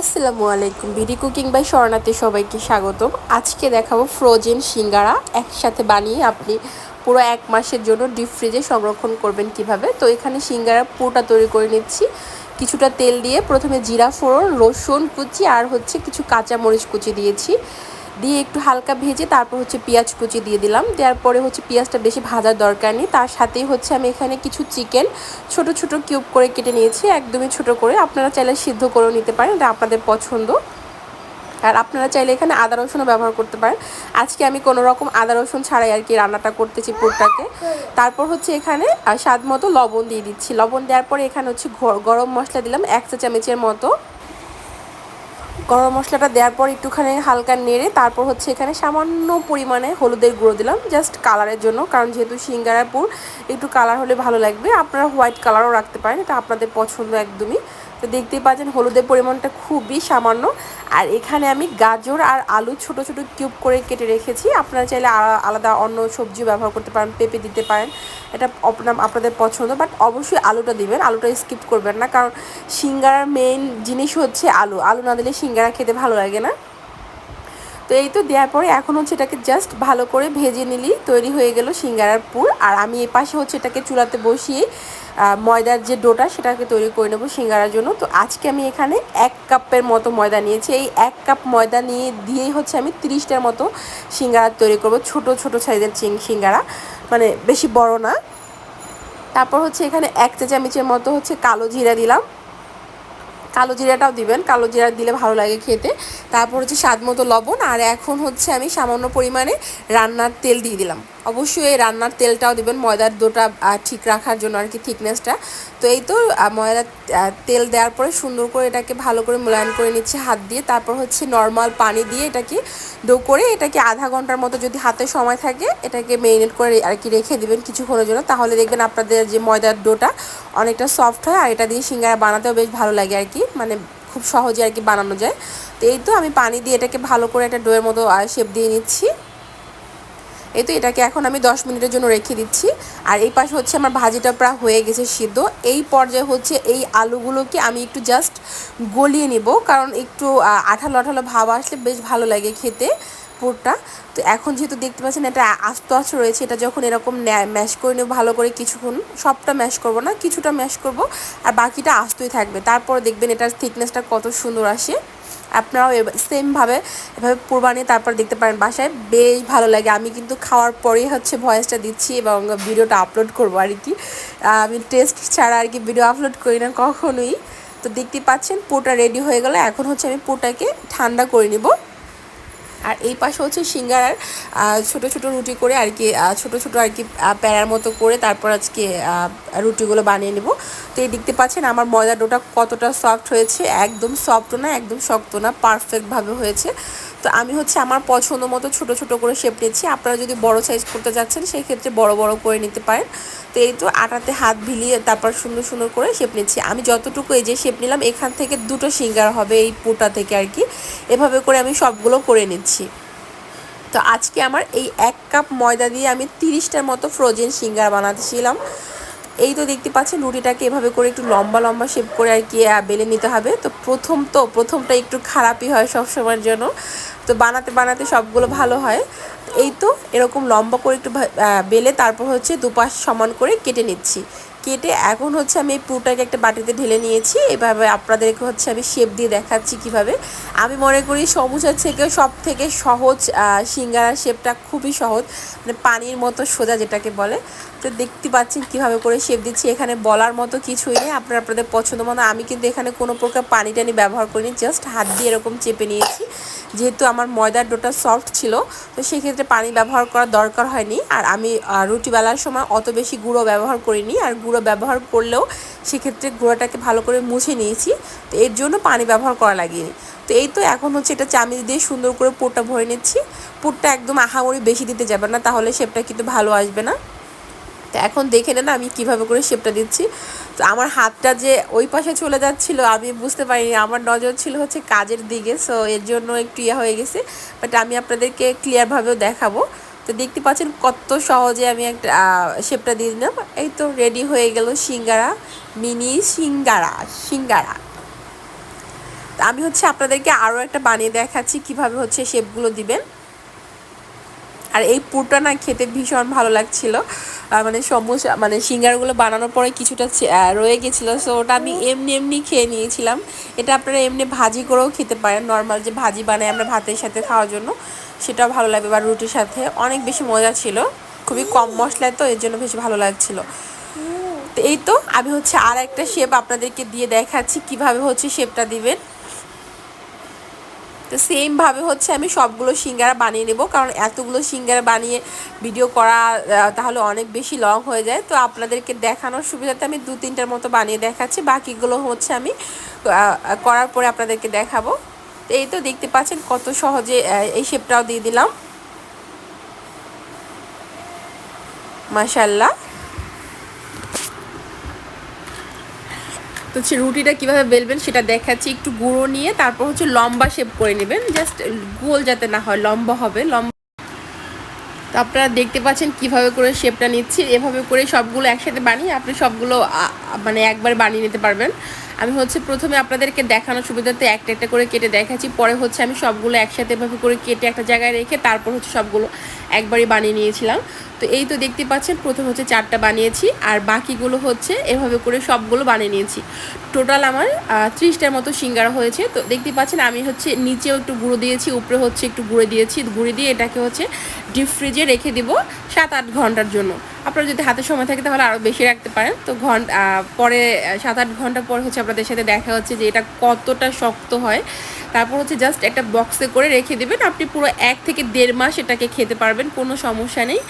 আসসালামু আলাইকুম, BD cooking by শরণাতে সবাইকে স্বাগতম। আজকে দেখাবো ফ্রোজেন সিঙ্গারা একসাথে বানিয়ে আপনি পুরো এক মাসের জন্য ডিপ ফ্রিজে সংরক্ষণ করবেন কীভাবে। তো এখানে সিঙ্গারা পুরোটা তৈরি করে নিচ্ছি। কিছুটা তেল দিয়ে প্রথমে জিরা ফোড়ন, রসুন কুচি আর হচ্ছে কিছু কাঁচা মরিচ কুচি দিয়েছি। দিয়ে একটু হালকা ভেজে তারপর হচ্ছে পেঁয়াজ কুচি দিয়ে দিলাম। দেওয়ার পরে হচ্ছে পেঁয়াজটা বেশি ভাজার দরকার নেই। তার সাথেই হচ্ছে আমি এখানে কিছু চিকেন ছোট ছোট কিউব করে কেটে নিয়েছি, একদমই ছোট করে। আপনারা চাইলে সিদ্ধ করেও নিতে পারেন, এটা আপনাদের পছন্দ। আর আপনারা চাইলে এখানে আদা রসুনও ব্যবহার করতে পারেন। আজকে আমি কোনো রকম আদা রসুন ছাড়াই আর কি রান্নাটা করতেছি পুরটাকে। তারপর হচ্ছে এখানে স্বাদ মতো লবণ দিয়ে দিচ্ছি। লবণ দেওয়ার পরে এখানে হচ্ছে গরম মশলা দিলাম, এক চা চামচের মতো। গরম মশলাটা দেওয়ার পর একটুখানি হালকা নেড়ে তারপর হচ্ছে এখানে সামান্য পরিমাণে হলুদের গুঁড়ো দিলাম জাস্ট কালারের জন্য। কারণ যেহেতু সিঙ্গারাপুর একটু কালার হলে ভালো লাগবে। আপনারা হোয়াইট কালারও রাখতে পারেন, এটা আপনাদের পছন্দ একদমই। তো দেখতেই পাচ্ছেন, হলুদের পরিমাণটা খুবই সামান্য। আর এখানে আমি গাজর আর আলু ছোট ছোট কিউব করে কেটে রেখেছি। আপনারা চাইলে আলাদা অন্য সবজি ব্যবহার করতে পারেন, পেঁপে দিতে পারেন। এটা আপনাদের পছন্দ বাট অবশ্যই আলুটা দিবেন। আলুটা স্কিপ করবেন না, কারণ সিঙ্গারার মেইন জিনিস হচ্ছে আলু। আলু না দিলে সিঙ্গারা খেতে ভালো লাগে না। তো এই তো দেওয়ার পরে এখন হচ্ছে এটাকে জাস্ট ভালো করে ভেজে নিলেই তৈরি হয়ে গেল সিঙ্গারার পুর। আর আমি এ পাশে হচ্ছে এটাকে চুলাতে বসিয়ে ময়দার যে ডোটা সেটাকে তৈরি করে নেব সিঙ্গারার জন্য। তো আজকে আমি এখানে এক কাপের মতো ময়দা নিয়েছি। এই এক কাপ ময়দা নিয়ে দিয়েই হচ্ছে আমি তিরিশটার মতো সিঙ্গারা তৈরি করব। ছোট ছোট সাইজের চিং সিঙ্গারা মানে বেশি বড় না। তারপর হচ্ছে এখানে এক চা মতো হচ্ছে কালো জিরা দিলাম। কালো জিরাটাও দিবেন। কালো জিরা দিলে ভালো লাগে খেতে। তারপর হচ্ছে স্বাদ মতো লবণ। আর এখন হচ্ছে আমি সামান্য পরিমাণে রান্নার তেল দিয়ে দিলাম। অবশ্যই এই রান্নার তেলটাও দেবেন, ময়দার দোটা ঠিক রাখার জন্য আর কি থিকনেসটা তো এই তো ময়দার তেল দেওয়ার পরে সুন্দর করে এটাকে ভালো করে মূল্যায়ন করে নিচ্ছে হাত দিয়ে। তারপর হচ্ছে নর্মাল পানি দিয়ে এটাকে ডো করে এটাকে আধা ঘণ্টার মতো যদি হাতে সময় থাকে, এটাকে মেরিনেট করে আর কি রেখে দেবেন কিছুক্ষণের জন্য। তাহলে দেখবেন আপনাদের যে ময়দার ডোটা অনেকটা সফট হয় আর এটা দিয়ে সিঙ্গারা বানাতেও বেশ ভালো লাগে আর কি মানে খুব সহজে আর কি বানানো যায়। তো এই তো আমি পানি দিয়ে এটাকে ভালো করে একটা ডোয়ের মতো শেপ দিয়ে নিচ্ছি। এই তো এটাকে এখন আমি দশ মিনিটের জন্য রেখে দিচ্ছি। আর এই পাশে হচ্ছে আমার ভাজিটা প্রায় হয়ে গেছে সিদ্ধ। এই পর্যায়ে হচ্ছে এই আলুগুলোকে আমি একটু জাস্ট গলিয়ে নিব, কারণ একটু আঠালো আঠালো ভাব আসলে বেশ ভালো লাগে খেতে পুরটা। তো এখন যেহেতু দেখতে পাচ্ছেন এটা আস্ত আস্ত রয়েছে, এটা যখন এরকম ম্যাশ করে নেব, ভালো করে কিছুক্ষণ, সবটা ম্যাশ করব না, কিছুটা ম্যাশ করব, আর বাকিটা আস্তই থাকবে। তারপর দেখবেন এটার থিকনেসটা কত সুন্দর আসে। আপনারাও সেমভাবে এভাবে পূর্বানি তারপর দেখতে পারেন বাসায়। বেশ ভালো লাগে। আমি কিন্তু খাওয়ার পরেই হচ্ছে ভয়েসটা দিচ্ছি এবং ভিডিওটা আপলোড করব আর কি। আমি টেস্ট ছাড়া আর কি ভিডিও আপলোড করি না কখনোই। তো দেখতে পাচ্ছেন পোটা রেডি হয়ে গেলে। এখন হচ্ছে আমি পোটাকে ঠান্ডা করে নিব। আর এই পাশে হচ্ছে সিঙ্গারার ছোট ছোট রুটি করে আর কি ছোট ছোট আর কি প্যারার মতো করে তারপর আজকে রুটিগুলো বানিয়ে নেব। তো এই দেখতে পাচ্ছেন আমার ময়দা ডোটা কতটা সফট হয়েছে, একদম সফট না, একদম শক্ত না পারফেক্টভাবে হয়েছে। তো আমি হচ্ছে আমার পছন্দ মতো ছোট ছোট করে শেপ নিচ্ছি। আপনারা যদি বড় সাইজ করতে যাচ্ছেন সেই ক্ষেত্রে বড় বড় করে নিতে পারেন। তো এই তো আটাতে হাত ভিলিয়ে তারপর সুন্দর সুন্দর করে শেপ নিচ্ছি। আমি যতটুকু এই যে শেপ নিলাম, এখান থেকে দুটো সিঙ্গার হবে এই পোটা থেকে আর কি। এভাবে করে আমি সবগুলো করে নিচ্ছি। তো আজকে আমার এই এক কাপ ময়দা দিয়ে আমি তিরিশটার মতো ফ্রোজেন সিঙ্গার বানাতেছিলাম। এই তো দেখতে পাচ্ছেন রুটিটাকে এভাবে করে একটু লম্বা লম্বা শেপ করে আর কি বেলে নিতে হবে। তো প্রথম তো, প্রথমটা একটু খারাপই হয় সব সময়ের জন্য। তো বানাতে বানাতে সবগুলো ভালো হয়। এই তো এরকম লম্বা করে একটু বেলে তারপর হচ্ছে দুপাশ সমান করে কেটে নিচ্ছি। কেটে এখন হচ্ছে আমি এই পুরোটাকে একটা বাটিতে ঢেলে নিয়েছি। এভাবে আপনাদেরকে হচ্ছে আমি শেপ দিয়ে দেখাচ্ছি কীভাবে। আমি মনে করি সমুচার থেকে সব থেকে সহজ সিঙ্গারা শেপটা খুবই সহজ মানে পানির মতো সোজা যেটাকে বলে। তো দেখতে পাচ্ছেন কীভাবে করে শেপ দিচ্ছি, এখানে বলার মতো কিছুই নেই। আপনারা আপনাদের পছন্দ মতো, আমি কিন্তু এখানে কোনো প্রকার পানি টানি ব্যবহার করিনি জাস্ট হাত দিয়ে এরকম চেপে নিয়েছি। যেহেতু আমার ময়দার ডোটা সফট ছিল, তো সেক্ষেত্রে পানি ব্যবহার করার দরকার হয়নি। আর আমি রুটি বেলার সময় অত বেশি গুঁড়ো ব্যবহার করিনি। আর গুঁড়ো ব্যবহার করলেও সেক্ষেত্রে গুঁড়োটাকে ভালো করে মুছে নিয়েছি। তো এর জন্য পানি ব্যবহার করা লাগেনি। তো এই তো এখন হচ্ছে এটা চামিচ দিয়ে সুন্দর করে পোটটা ভরে নিচ্ছি। পোটটা একদম আহামরি বেশি দিতে যাবে না, তাহলে শেপটা কিন্তু ভালো আসবে না। তো এখন দেখে নেন আমি কীভাবে করে শেপটা দিচ্ছি। আমার হাতটা যে ওই পাশে চলে যাচ্ছিল, আমি বুঝতে পারিনি। আমার নজর ছিল হচ্ছে কাজের দিকে সো এর জন্য একটু ইয়ে হয়ে গেছে। বাট আমি আপনাদেরকে ক্লিয়ারভাবেও দেখাবো। তো দেখতে পাচ্ছেন কত সহজে আমি একটা শেপটা দিয়ে দিলাম। এই তো রেডি হয়ে গেল সিঙ্গারা মিনি সিঙ্গারা সিঙ্গারা। আমি হচ্ছে আপনাদেরকে আরও একটা বানিয়ে দেখাচ্ছি কীভাবে হচ্ছে শেপগুলো দিবেন। আর এই পুরটা না খেতে ভীষণ ভালো লাগছিল। মানে সমোসা মানে সিঙ্গারগুলো বানানোর পরে কিছুটা রয়ে গেছিল। সো ওটা আমি এমনি এমনি খেয়ে নিয়েছিলাম। এটা আপনারা এমনি ভাজি করেও খেতে পারেন। নর্মাল যে ভাজি বানাই আমরা ভাতের সাথে খাওয়ার জন্য সেটাও ভালো লাগবে বা রুটির সাথে। অনেক বেশি মজা ছিল। খুবই কম মশলায় তো এর জন্য বেশি ভালো লাগছিল। তো এই তো আমি হচ্ছে আর একটা শেপ আপনাদেরকে দিয়ে দেখাচ্ছি। কীভাবে হচ্ছে শেপটা দিবেন। তো সেমভাবে হচ্ছে আমি সবগুলো সিঙ্গারা বানিয়ে নেব, কারণ এতগুলো সিঙ্গারা বানিয়ে ভিডিও করা তাহলে অনেক বেশি লং হয়ে যায়। তো আপনাদেরকে দেখানোর সুবিধাতে আমি দু তিনটার মতো বানিয়ে দেখাচ্ছি। বাকিগুলো হচ্ছে আমি করার পরে আপনাদেরকে দেখাবো। তো এই তো দেখতে পাচ্ছেন কত সহজে এই শেপটাও দিয়ে দিলাম। মাশাল্লাহ তো হচ্ছে রুটিটা কীভাবে বেলবেন সেটা দেখাচ্ছি। একটু গুঁড়ো নিয়ে তারপর হচ্ছে লম্বা শেপ করে নেবেন। জাস্ট গোল যাতে না হয়, লম্বা হবে, লম্বা। তো আপনারা দেখতে পাচ্ছেন কীভাবে করে শেপটা নিচ্ছি। এভাবে করে সবগুলো একসাথে বানিয়ে আপনি সবগুলো মানে একবার বানিয়ে নিতে পারবেন। আমি হচ্ছে প্রথমে আপনাদেরকে দেখানোর সুবিধাতে একটা একটা করে কেটে দেখাচ্ছি। পরে হচ্ছে আমি সবগুলো একসাথে এভাবে করে কেটে একটা জায়গায় রেখে তারপর হচ্ছে সবগুলো একবারই বানিয়ে নিয়েছিলাম। তো এই তো দেখতে পাচ্ছেন, প্রথম হচ্ছে চারটা বানিয়েছি, আর বাকিগুলো হচ্ছে এভাবে করে সবগুলো বানিয়ে নিয়েছি। টোটাল আমার ত্রিশটার মতো সিঙ্গারা হয়েছে। তো দেখতে পাচ্ছেন, আমি হচ্ছে নিচেও একটু গুঁড়ো দিয়েছি, উপরে হচ্ছে একটু গুঁড়ো দিয়েছি। গুঁড়ি দিয়ে এটাকে হচ্ছে ডিপ ফ্রিজে রেখে দিব সাত আট ঘণ্টার জন্য। আপনারা যদি হাতে সময় থাকে তাহলে আরও বেশি রাখতে পারেন। তো ঘণ্টা পরে সাত আট ঘণ্টা পর হচ্ছে আপনাদের সাথে দেখা হচ্ছে যে এটা কতটা শক্ত হয়। তারপর হচ্ছে জাস্ট একটা বক্সে করে রেখে দেবেন। আপনি পুরো এক থেকে দেড় মাস এটাকে খেতে পারবেন। কোনো সমস্যা নেই।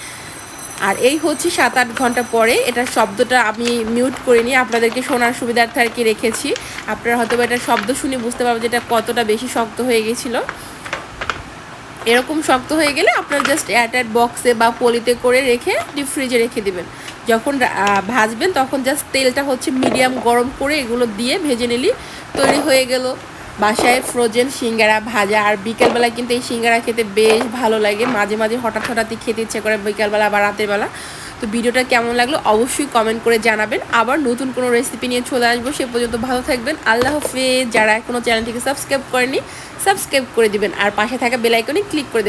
আর এই হচ্ছে সাত আট ঘণ্টা পরে এটার শব্দটা আমি মিউট করে নিয়ে আপনাদেরকে শোনার সুবিধার্থে আর কি রেখেছি। আপনারা হয়তো বা এটার শব্দ শুনে বুঝতে পারবেন যে এটা কতটা বেশি শক্ত হয়ে গেছিল। এরকম শক্ত হয়ে গেলে আপনার জাস্ট এয়ারটাইট বক্সে বা পলিতে করে রেখে ডিপ ফ্রিজে রেখে দিবেন। যখন ভাজবেন তখন জাস্ট তেলটা হচ্ছে মিডিয়াম গরম করে এগুলো দিয়ে ভেজে নিলি তৈরি হয়ে গেল। বাসায় ফ্রোজেন সিঙ্গারা ভাজা আর বিকেলবেলা কিন্তু এই সিঙ্গারা খেতে বেশ ভালো লাগে। মাঝে মাঝে হঠাৎ হঠাৎই খেতে ইচ্ছে করে বিকেলবেলা বা রাতের বেলা। তো ভিডিওটা কেমন লাগল অবশ্যই কমেন্ট করে জানাবেন। আবার নতুন কোনো রেসিপি নিয়ে চলে আসব, সে পর্যন্ত ভালো থাকবেন। আল্লাহ হাফেজ। যারা এখনও চ্যানেলটিকে সাবস্ক্রাইব করেনি সাবস্ক্রাইব করে দিবেন। আর পাশে থাকা বেলাইকনে ক্লিক করে দেবেন।